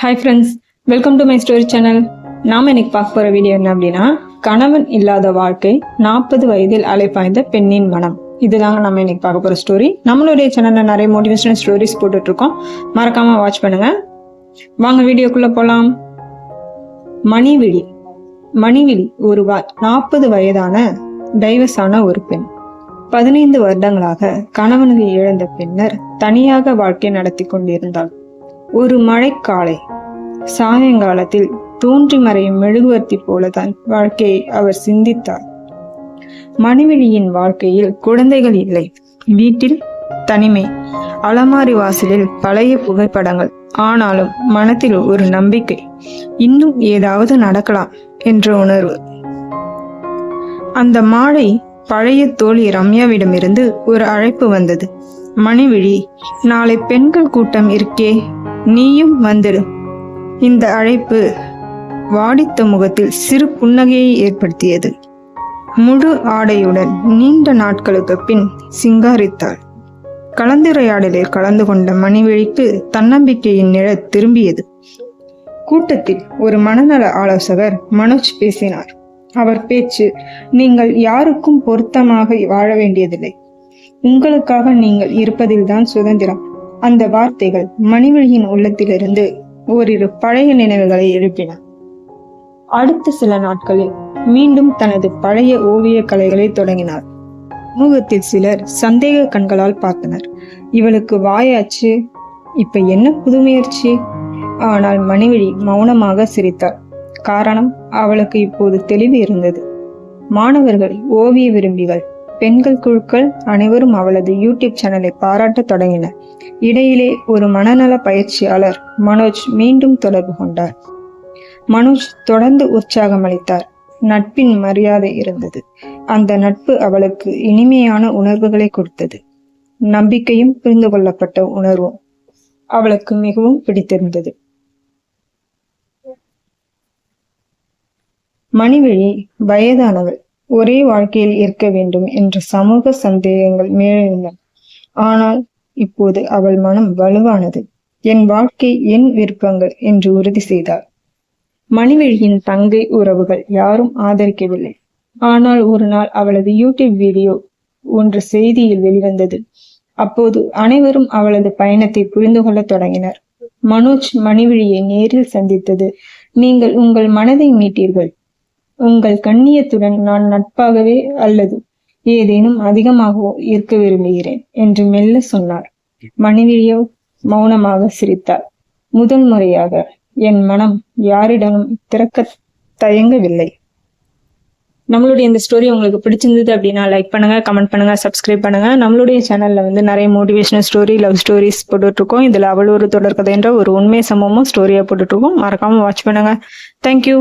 Hi friends welcome to my story channel நாம் இன்னைக்கு பார்க்க போகிற வீடியோ என்ன அப்படின்னா கணவன் இல்லாத வாழ்க்கை நாற்பது வயதில் அலைப்பாய்ந்த பெண்ணின் மனம். இதுதாங்க நம்ம இன்னைக்கு பார்க்க போகிற ஸ்டோரி நம்மளுடைய சேனலில் நிறைய மோட்டிவேஷனல் ஸ்டோரிஸ் போட்டுட்ருக்கோம். மறக்காமல் வாட்ச் பண்ணுங்கள் வாங்க வீடியோக்குள்ளே போகலாம் மணிவிழி. மணிவிழி ஒரு வா நாற்பது வயதான டைவஸான ஒரு பெண். பதினைந்து வருடங்களாக கணவனை இழந்த பின்னர் தனியாக வாழ்க்கை நடத்தி கொண்டிருந்தாள். ஒரு மழைக்காலை. சாயங்காலத்தில் தோன்றி மறையும் மெழுகுவர்த்தி போலதான் வாழ்க்கையை அவர் சிந்தித்தார். மணிவிழியின் வாழ்க்கையில் குழந்தைகள் இல்லை. வீட்டில் தனிமை அலமாரி வாசலில் பழைய புகைப்படங்கள். ஆனாலும் மனத்தில் ஒரு நம்பிக்கை இன்னும் ஏதாவது நடக்கலாம் என்ற உணர்வு. அந்த மாலை பழைய தோழி ரம்யாவிடமிருந்து ஒரு அழைப்பு வந்தது. மணிவிழி நாளை பெண்கள் கூட்டம் இருக்கே நீயும் வந்துடு இந்த அழைப்பு வாடித்த முகத்தில் சிறு புன்னகையை ஏற்படுத்தியது. முழு ஆடையுடன் நீண்ட நாட்களுக்கு பின் சிங்காரித்தாள். கலந்துரையாடலில் கலந்து கொண்ட மணிவெளிக்கு தன்னம்பிக்கையின் நிழல் திரும்பியது. கூட்டத்தில் ஒரு மனநல ஆலோசகர் மனோஜ் பேசினார். அவர் பேச்சு நீங்கள் யாருக்கும் பொருத்தமாக வாழ வேண்டியதில்லை. உங்களுக்காக நீங்கள் இருப்பதில்தான் சுதந்திரம். அந்த வார்த்தைகள் மணிவழியின் உள்ளத்திலிருந்து ஓரிரு பழைய நினைவுகளை எழுப்பின. அடுத்த சில நாட்களில் மீண்டும் தனது பழைய ஓவிய கலைகளை தொடங்கினார். சமூகத்தில் சிலர் சந்தேக கண்களால் பார்த்தனர். இவளுக்கு வாயாச்சு இப்ப என்ன புது ஆனால் மணிவழி மௌனமாக சிரித்தார் காரணம் அவளுக்கு இப்போது தெளிவு இருந்தது. மாணவர்கள் ஓவிய விரும்பிகள் பெண்கள் குழுக்கள் அனைவரும் அவளது யூடியூப் சேனலை பாராட்டத் தொடங்கினர் இடையிலே ஒரு மனநல பயிற்சியாளர் மனோஜ் மீண்டும் தொடர்பு கொண்டார். மனோஜ் தொடர்ந்து உற்சாகம் அளித்தார். நட்பின் மரியாதை இருந்தது. அந்த நட்பு அவளுக்கு இனிமையான உணர்வுகளை கொடுத்தது. நம்பிக்கையும் புரிந்து கொள்ளப்பட்ட உணர்வும் அவளுக்கு மிகவும் பிடித்திருந்தது. மணிவழி வயதானவள். ஒரே வாழ்க்கையில் இருக்க வேண்டும் என்ற சமூக சந்தேகங்கள் மேலெழுந்தன ஆனால் இப்போது அவள் மனம் வலுவானது. என் வாழ்க்கை என் விருப்பங்கள் என்று உறுதி செய்தாள். மணிவெளியின் தங்கை உறவுகள் யாரும் ஆதரிக்கவில்லை. ஆனால் ஒரு நாள் அவளது யூடியூப் வீடியோ ஒன்று செய்தியில் வெளிவந்தது. அப்போது அனைவரும் அவளது பயணத்தை புரிந்து கொள்ள தொடங்கினர். மனோஜ் மணிவிழியை நேரில் சந்தித்தது நீங்கள் உங்கள் மனதை மீட்டீர்கள். உங்கள் கண்ணியத்துடன் நான் நட்பாகவே அல்லது ஏதேனும் அதிகமாகவோ இருக்க விரும்புகிறேன் என்று மெல்ல சொன்னார். மனைவியோ மௌனமாக சிரித்தார். முதல் முறையாக என் மனம் யாரிடமும் திறக்க தயங்கவில்லை. நம்மளுடைய இந்த ஸ்டோரி உங்களுக்கு பிடிச்சிருந்தது அப்படின்னா லைக் பண்ணுங்க கமெண்ட் பண்ணுங்க சப்ஸ்கிரைப் பண்ணுங்க. நம்மளுடைய சேனல்ல வந்து நிறைய மோட்டிவேஷனல் ஸ்டோரி லவ் ஸ்டோரிஸ் போட்டுட்டு இருக்கோம் இதுல அவள் ஒரு தொடர்கதை என்ற ஒரு உண்மை சம்பவமும் ஸ்டோரியா போட்டுட்டு இருக்கோம் மறக்காம வாட்ச் பண்ணுங்க. தேங்க்யூ